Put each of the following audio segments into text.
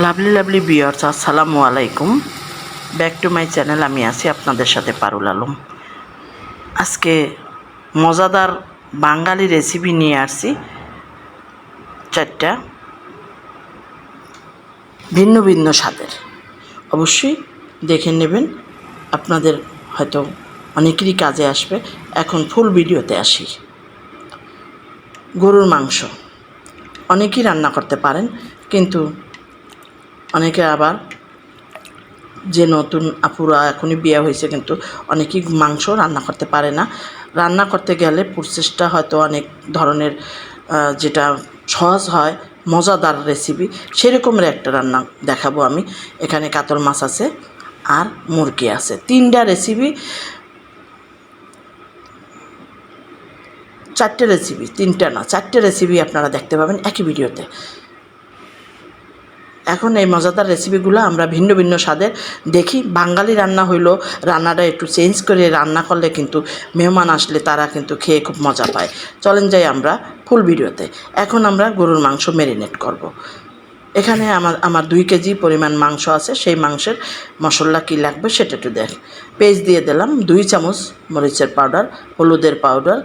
Lovely lovely বিয়ার্স আসসালামু আলাইকুম। Back to my channel আমি আছি আপনাদের সাথে পারুল আলম। আজকে মজাদার বাঙালি রেসিপি নিয়ে আসছি চারটা ভিন্ন ভিন্ন স্বাদের। অবশ্যই দেখে নেবেন, আপনাদের হয়তো অনেকেরই কাজে আসবে। এখন ফুল ভিডিওতে আসি। গরুর মাংস। অনেকেই রান্না করতে পারেন, কিন্তু অনেকে আবার যে নতুন আপুরা এখনই বিয়ে হয়েছে কিন্তু অনেকেই মাংস রান্না করতে পারে না। রান্না করতে গেলে প্রসেসটা হয়তো অনেক ধরনের যেটা সহজ হয়, মজাদার রেসিপি সেরকমের একটা রান্না দেখাবো আমি। এখানে কাতল মাছ আছে আর মুরগি আছে। তিনটা রেসিপি চারটে রেসিপি তিনটা না, চারটে রেসিপি আপনারা দেখতে পাবেন একই ভিডিওতে। এখন এই মজাদার রেসিপিগুলো আমরা ভিন্ন ভিন্ন স্বাদের দেখি। বাঙালি রান্না হইল রান্নাটা একটু চেঞ্জ করে রান্না করলে কিন্তু মেহমান আসলে তারা কিন্তু খেয়ে খুব মজা পায়। চলেন যাই আমরা ফুল ভিডিওতে। এখন আমরা গরুর মাংস ম্যারিনেট করব। এখানে আমার আমার দুই কেজি পরিমাণ মাংস আছে। সেই মাংসের মশলা কী লাগবে সেটা একটু দেখ। পেঁয়াজ দিয়ে দিলাম দুই চামচ মরিচের পাউডার হলুদের পাউডার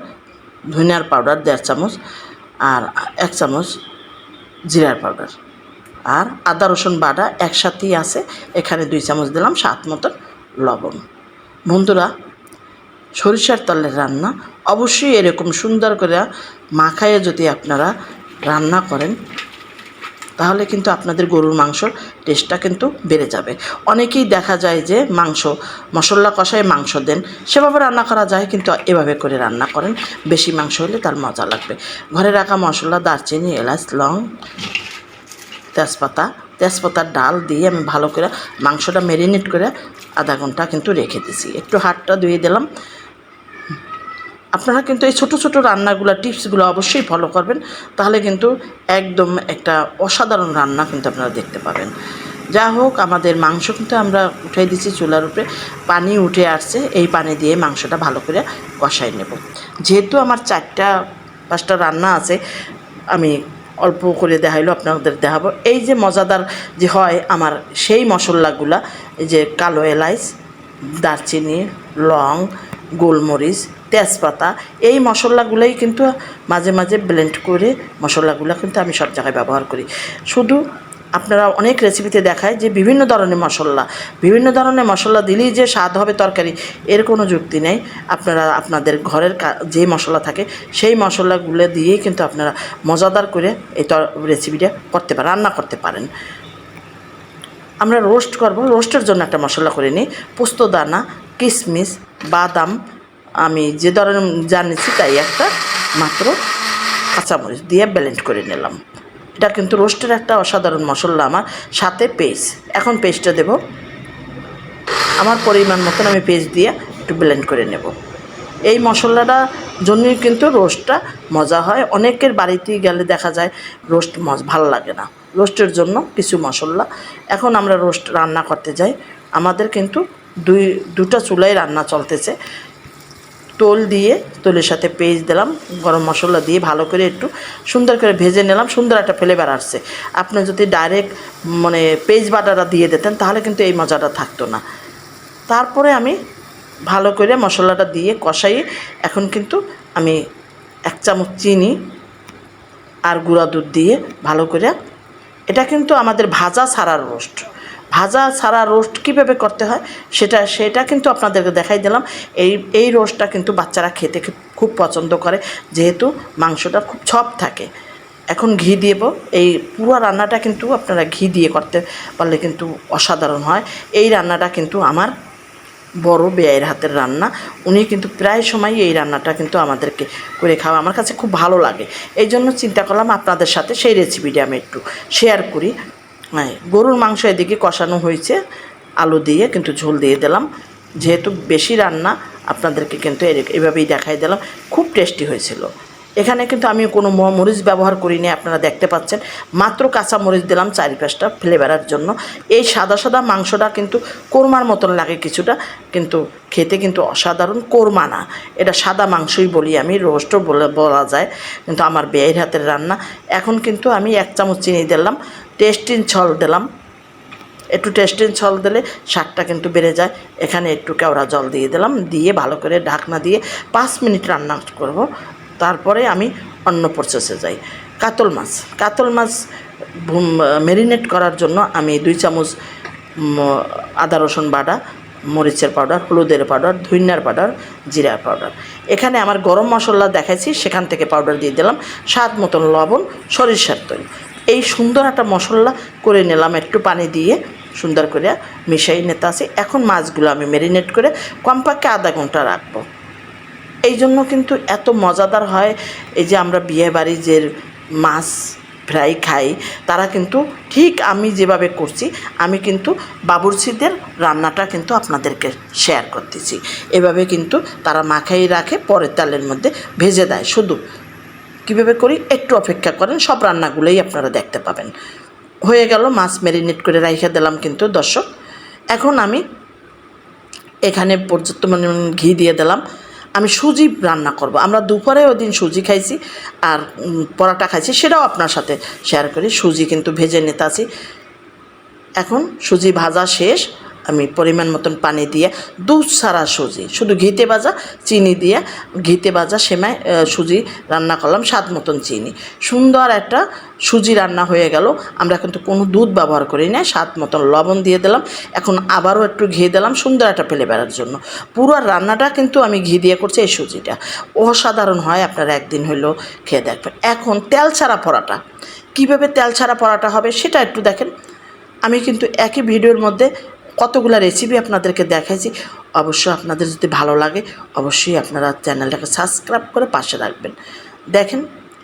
ধনিয়ার পাউডার দেড় চামচ, আর এক চামচ জিরার পাউডার আর আদা, রসুন, বাটা একসাথেই আছে। এখানে দুই চামচ দিলাম স্বাদ মতন লবণ। বন্ধুরা, সরিষার তেলের রান্না অবশ্যই এরকম সুন্দর করে মাখায়ে যদি আপনারা রান্না করেন, তাহলে কিন্তু আপনাদের গরুর মাংসর টেস্টটা কিন্তু বেড়ে যাবে। অনেকেই দেখা যায় যে মাংস, মশলা কষায় মাংস দেন, সেভাবে রান্না করা যায়, কিন্তু এভাবে করে রান্না করেন, বেশি মাংস হলে তার মজা লাগবে। ঘরে রাখা মশলা, দারচিনি, এলাচ, লং তেজপাতা, তেজপাতার ডাল দিয়ে আমি ভালো করে মাংসটা ম্যারিনেট করে আধা ঘণ্টা কিন্তু রেখে দিছি একটু হাতটা ধুয়ে দিলাম। আপনারা কিন্তু এই ছোটো ছোটো রান্নাগুলো, টিপসগুলো অবশ্যই ফলো করবেন। তাহলে কিন্তু একদম একটা অসাধারণ রান্না কিন্তু আপনারা দেখতে পাবেন। যা হোক, আমাদের মাংস কিন্তু আমরা উঠাই দিচ্ছি চুলার উপরে। পানি উঠে আসছে, এই পানি দিয়ে মাংসটা ভালো করে কষাই নেব। যেহেতু আমার চারটা, পাঁচটা রান্না আছে, আমি অল্প করে দেখাইলো, আপনাদের দেখাবো। এই যে মজাদার যে হয় আমার সেই মশলাগুলা, এই যে কালো এলাইচ, দারচিনি, লং, গোলমরিচ, তেজপাতা, এই মশলাগুলোই কিন্তু মাঝে মাঝে ব্লেন্ড করে মশলাগুলো কিন্তু আমি সব জায়গায় ব্যবহার করি। শুধু আপনারা অনেক রেসিপিতে দেখায় যে বিভিন্ন ধরনের মশলা। বিভিন্ন ধরনের মশলা দিলেই যে স্বাদ হবে তরকারি, এর কোনো যুক্তি নেই। আপনারা আপনাদের ঘরের যে মশলা থাকে, সেই মশলাগুলো দিয়েই কিন্তু আপনারা মজাদার করে এই রেসিপিটা করতে পারেন রান্না করতে পারেন। আমরা রোস্ট করব। রোস্টের জন্য একটা মশলা করে নিই। পোস্ত দানা কিশমিশ বাদাম, আমি যে ধরনের জানিয়েছি তাই একটা মাত্র কাঁচামরিচ দিয়ে ব্যালেন্ড করে নিলাম। এটা কিন্তু রোস্টের একটা অসাধারণ মশলা আমার সাথে পেস্ট। এখন পেস্টটা দেব। আমার পরিমাণ মতন আমি পেস্ট দিয়ে একটু ব্লেন্ড করে নেব। এই মশলাটা জন্যই কিন্তু রোস্টটা মজা হয়। অনেকের বাড়িতে গেলে দেখা যায় রোস্ট মজ ভালো লাগে না। রোস্টের জন্য কিছু মশলা। এখন আমরা রোস্ট রান্না করতে যাই। আমাদের কিন্তু দুই দুটা চুলাই রান্না চলতেছে। তোল দিয়ে তোলের সাথে পেঁয়াজ দিলাম, গরম মশলা দিয়ে ভালো করে একটু সুন্দর করে ভেজে নিলাম, সুন্দর একটা ফ্লেভার আসছে। আপনি যদি ডাইরেক্ট মানে পেঁয়াজ বাটাটা দিয়ে দিতেন, তাহলে কিন্তু এই মজাটা থাকতো না। তারপরে আমি ভালো করে মশলাটা দিয়ে কষাই এখন কিন্তু আমি এক চামচ চিনি আর গুঁড়া দুধ দিয়ে ভালো করে, এটা কিন্তু আমাদের ভাজা ছাড়ার রোস্ট ভাজা ছাড়া রোস্ট কীভাবে করতে হয়, সেটা সেটা কিন্তু আপনাদেরকে দেখাই দিলাম। এই এই রোস্টটা কিন্তু বাচ্চারা খেতে খুব- পছন্দ করে, যেহেতু মাংসটা খুব ছপ থাকে। এখন ঘি দেব। এই পুরো রান্নাটা কিন্তু আপনারা ঘি দিয়ে করতে পারলে কিন্তু অসাধারণ হয়। এই রান্নাটা কিন্তু আমার বড় বেয়ের হাতের রান্না। উনি কিন্তু প্রায় সময় এই রান্নাটা কিন্তু আমাদেরকে করে খাওয়া আমার কাছে খুব ভালো লাগে। এই জন্য চিন্তা করলাম আপনাদের সাথে সেই রেসিপিটা আমি একটু শেয়ার করি। গরুর মাংস এদিকে কষানো হয়েছে, আলু দিয়ে কিন্তু ঝোল দিয়ে দিলাম। যেহেতু বেশি রান্না, আপনাদেরকে কিন্তু এভাবেই দেখাই দিলাম। খুব টেস্টি হয়েছিল। এখানে কিন্তু আমি কোনো মরিচ ব্যবহার করিনি, আপনারা দেখতে পাচ্ছেন। মাত্র কাঁচা মরিচ দিলাম চারি পাঁচটা ফ্লেভারের জন্য। এই সাদা সাদা মাংসটা কিন্তু কোরমার মতন লাগে কিছুটা, কিন্তু খেতে কিন্তু অসাধারণ কোরমা না। এটা সাদা মাংসই বলি আমি রোস্টও বলা যায়। কিন্তু আমার বেয়ের হাতের রান্না। এখন কিন্তু আমি এক চামচ চিনি দিলাম। টেস্টিন ছল দিলাম। একটু টেস্টিন ছল দিলে শাকটা কিন্তু বেড়ে যায়। এখানে একটু কেওড়া জল দিয়ে দিলাম, দিয়ে ভালো করে ঢাকনা দিয়ে পাঁচ মিনিট রান্না করব। তারপরে আমি অন্য প্রসেসে যাই। কাতল মাছ কাতল মাছ ম্যারিনেট করার জন্য আমি দুই চামচ আদা, রসুন বাটা, মরিচের পাউডার হলুদের পাউডার ধুইনার পাউডার জিরার পাউডার এখানে আমার গরম মশলা দেখাইছি, সেখান থেকে পাউডার দিয়ে দিলাম। স্বাদ মতন লবণ, সরিষার তেল। এই সুন্দর একটা মশলা করে নিলাম, একটু পানি দিয়ে সুন্দর করে মিশাই নিতে আসি এখন মাছগুলো আমি ম্যারিনেট করে কমপক্ষে আধা ঘণ্টা রাখব। এই জন্য কিন্তু এত মজাদার হয়, এই যে আমরা বিয়ে বাড়ি যে মাছ ফ্রাই খাই, তারা কিন্তু ঠিক আমি যেভাবে করছি, আমি কিন্তু বাবুর্চিদের রান্নাটা কিন্তু আপনাদেরকে শেয়ার করতেছি। এভাবে কিন্তু তারা মাখাই রাখে, পরে তেলের মধ্যে ভেজে দেয়। শুধু কীভাবে করি? একটু অপেক্ষা করেন, সব রান্নাগুলোই আপনারা দেখতে পাবেন। হয়ে গেল, মাছ ম্যারিনেট করে রাইখে দিলাম কিন্তু দর্শক। এখন আমি এখানে পর্যাপ্ত মানে ঘি দিয়ে দিলাম। আমি সুজি রান্না করব। আমরা দুপুরে ওই দিন সুজি খাইছি আর পরোটা খাইছি, সেটাও আপনার সাথে শেয়ার করি। সুজি কিন্তু ভেজে নিতে আসি এখন সুজি ভাজা শেষ। আমি পরিমাণ মতন পানি দিয়ে দুধ ছাড়া সুজি, শুধু ঘিতে ভাজা চিনি দিয়ে ঘিতে ভাজা সেমাই সুজি রান্না করলাম, স্বাদ মতন চিনি। সুন্দর একটা সুজি রান্না হয়ে গেল। আমরা কিন্তু কোনো দুধ ব্যবহার করি না স্বাদ মতন লবণ দিয়ে দিলাম। এখন আবারও একটু ঘি দিলাম, সুন্দর একটা ফ্লেভারের জন্য। পুরো রান্নাটা কিন্তু আমি ঘি দিয়ে করছি এই সুজিটা। অসাধারণ হয় আপনারা একদিন হইলেও খেয়ে দেখবেন। এখন তেল ছাড়া পরাটা। কীভাবে তেল ছাড়া পরাটা হবে সেটা একটু দেখেন। আমি কিন্তু একই ভিডিওর মধ্যে কতগুলো রেসিপি আপনাদেরকে দেখাইছি অবশ্য আপনাদের যদি ভালো লাগে, অবশ্যই আপনারা চ্যানেলটাকে সাবস্ক্রাইব করে পাশে রাখবেন। দেখেন,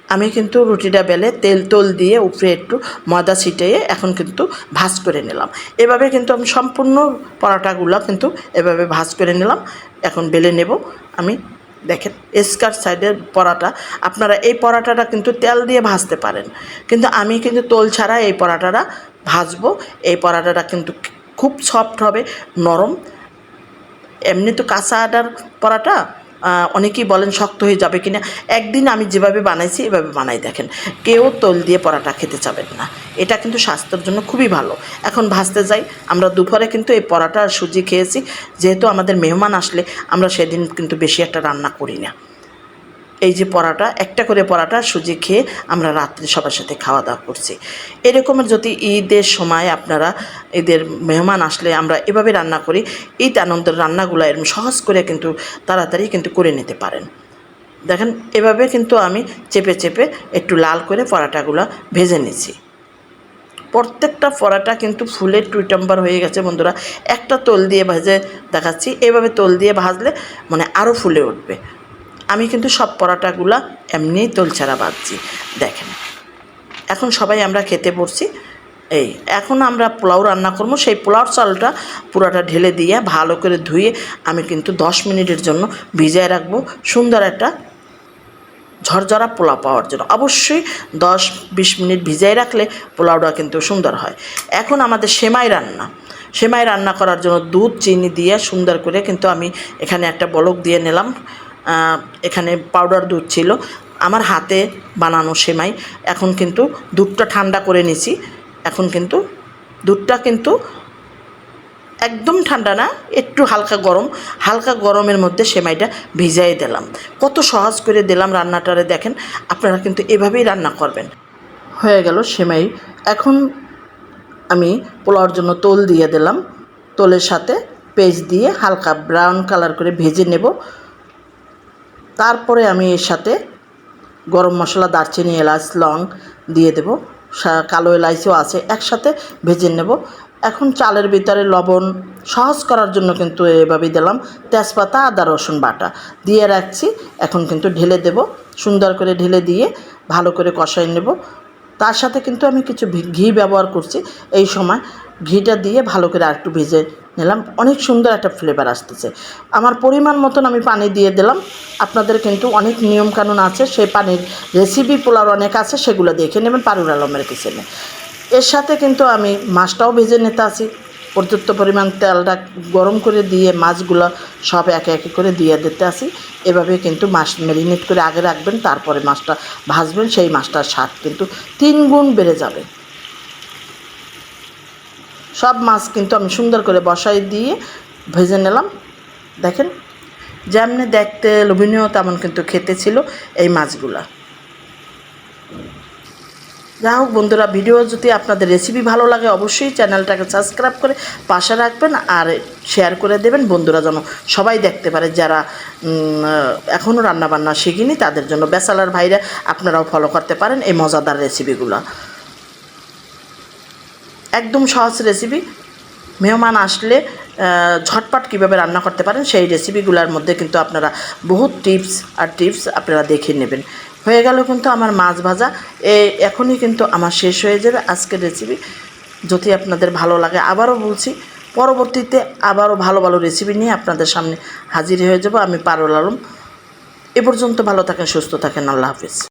আমি কিন্তু রুটিটা বেলে তেল তোল দিয়ে উপরে একটু ময়দা ছিটিয়ে এখন কিন্তু ভাজ করে নিলাম। এভাবে কিন্তু আমি সম্পূর্ণ পরাটাগুলো কিন্তু এভাবে ভাজ করে নিলাম। এখন বেলে নেব। আমি, দেখেন স্কার্ট সাইডের পরাটা। আপনারা এই পরাটাটা কিন্তু তেল দিয়ে ভাজতে পারেন। কিন্তু আমি কিন্তু তোল ছাড়া এই পরাটাটা ভাজবো। এই পরাটাটা কিন্তু খুব সফট হবে, নরম। এমনি তো কাঁচা আটার পরাটা অনেকেই বলেন শক্ত হয়ে যাবে কিনা। একদিন আমি যেভাবে বানাইছি, এভাবে বানাই দেখেন। কেউ তোল দিয়ে পরাটা খেতে চাবেন না। এটা কিন্তু স্বাস্থ্যের জন্য খুবই ভালো। এখন ভাজতে যাই। আমরা দুপুরে কিন্তু এই পরাটা আর সুজি খেয়েছি। যেহেতু আমাদের মেহমান আসলে, আমরা সেদিন কিন্তু বেশি একটা রান্না করি না। এই যে পরাটা, একটা করে পরাটা সুজি খেয়ে আমরা রাত্রে সবার সাথে খাওয়া দাওয়া করছি। এরকমের যদি ঈদের সময় আপনারা, ঈদের মেহমান আসলে আমরা এভাবে রান্না করি, ঈদ আনন্দের রান্নাগুলো এরকম সহজ করে কিন্তু তাড়াতাড়ি কিন্তু করে নিতে পারেন। দেখেন, এভাবে কিন্তু আমি চেপে চেপে একটু লাল করে পরাটাগুলো ভেজে নিচ্ছি। প্রত্যেকটা পরাটা কিন্তু ফুলের টুইটাম্বার হয়ে গেছে বন্ধুরা। একটা তোল দিয়ে ভেজে দেখাচ্ছি। এভাবে তোল দিয়ে ভাজলে মানে আরও ফুলে উঠবে। আমি কিন্তু সব পরাটাগুলা এমনিই তোল বাঁধছি, দেখেন। এখন সবাই আমরা খেতে বসছি এই, এখন আমরা পোলাও রান্না করব। সেই পোলাওর চালটা পুরাটা ঢেলে দিয়ে ভালো করে ধুয়ে আমি কিন্তু দশ মিনিটের জন্য ভিজায় রাখব। সুন্দর একটা ঝরঝরা পোলাও পাওয়ার জন্য। অবশ্যই দশ বিশ মিনিট ভিজাই রাখলে পোলাওটা কিন্তু সুন্দর হয়। এখন আমাদের সেমাই রান্না। সেমাই রান্না করার জন্য দুধ, চিনি দিয়ে সুন্দর করে কিন্তু আমি এখানে একটা বলক দিয়ে নিলাম। এখানে পাউডার দুধ ছিল। আমার হাতে বানানো সেমাই। এখন কিন্তু দুধটা ঠান্ডা করে নিছি। এখন কিন্তু দুধটা কিন্তু একদম ঠান্ডা না, একটু হালকা গরম। হালকা গরমের মধ্যে সেমাইটা ভিজাই দিলাম। কত সহজ করে দিলাম রান্নাটারে দেখেন। আপনারা কিন্তু এভাবেই রান্না করবেন। হয়ে গেল সেমাই। এখন আমি পোলাওর জন্য তোল দিয়ে দিলাম। তোলের সাথে পেস্ট দিয়ে হালকা ব্রাউন কালার করে ভেজে নেব। তারপরে আমি এর সাথে গরম মশলা, দারচিনি, এলাচ, লং দিয়ে দেব। কালো এলাইচও আছে, একসাথে ভেজে নেব। এখন চালের ভিতরে লবণ সহজ করার জন্য কিন্তু এভাবেই দিলাম। তেজপাতা, আদা, রসুন বাটা দিয়ে রাখছি। এখন কিন্তু ঢেলে দেব। সুন্দর করে ঢেলে দিয়ে ভালো করে কষাই নেব। তার সাথে কিন্তু আমি কিছু ঘি ব্যবহার করছি। এই সময় ঘিটা দিয়ে ভালো করে আরেকটু ভেজে নিলাম। অনেক সুন্দর একটা ফ্লেভার আসতেছে। আমার পরিমাণ মতন আমি পানি দিয়ে দিলাম। আপনাদের কিন্তু অনেক নিয়মকানুন আছে, সেই পানির রেসিপি পোলার অনেক আছে, সেগুলো দেখে নেবেন পারুর আলমের কিচেনে এর সাথে কিন্তু আমি মাছটাও ভেজে নিতে আসি। পর্যাপ্ত পরিমাণ তেলটা গরম করে দিয়ে মাছগুলো সব একে একে করে দিয়ে দিতে আসি। এভাবে কিন্তু মাছ ম্যারিনেট করে আগে রাখবেন, তারপরে মাছটা ভাজবেন, সেই মাছটার স্বাদ কিন্তু তিন গুণ বেড়ে যাবে। সব মাছ কিন্তু আমি সুন্দর করে বসাই দিয়ে ভেজে নিলাম। দেখেন, যেমনি দেখতে লোভনীয় তেমন কিন্তু খেতে ছিল এই মাছগুলা। যা হোক বন্ধুরা, ভিডিও যদি আপনাদের রেসিপি ভালো লাগে অবশ্যই চ্যানেলটাকে সাবস্ক্রাইব করে পাশে রাখবেন আর শেয়ার করে দেবেন। বন্ধুরা যেন সবাই দেখতে পারে, যারা এখনও রান্নাবান্না শিখিনি তাদের জন্য বেসালার ভাইরা আপনারাও ফলো করতে পারেন এই মজাদার রেসিপিগুলো একদম সহজ রেসিপি মেহমান আসলে ঝটপট কীভাবে রান্না করতে পারেন সেই রেসিপিগুলোর মধ্যে কিন্তু আপনারা বহুত টিপস আর টিপস আপনারা দেখে নেবেন। হয়ে গেল কিন্তু আমার মাছ ভাজা। এ, এখনই কিন্তু আমার শেষ হয়ে যাবে আজকের রেসিপি যদি আপনাদের ভালো লাগে আবারও বলছি, পরবর্তীতে আবারও ভালো ভালো রেসিপি নিয়ে আপনাদের সামনে হাজির হয়ে যাব। আমি পারুল আলম। এ পর্যন্ত ভালো থাকেন, সুস্থ থাকেন। আল্লাহ হাফিজ।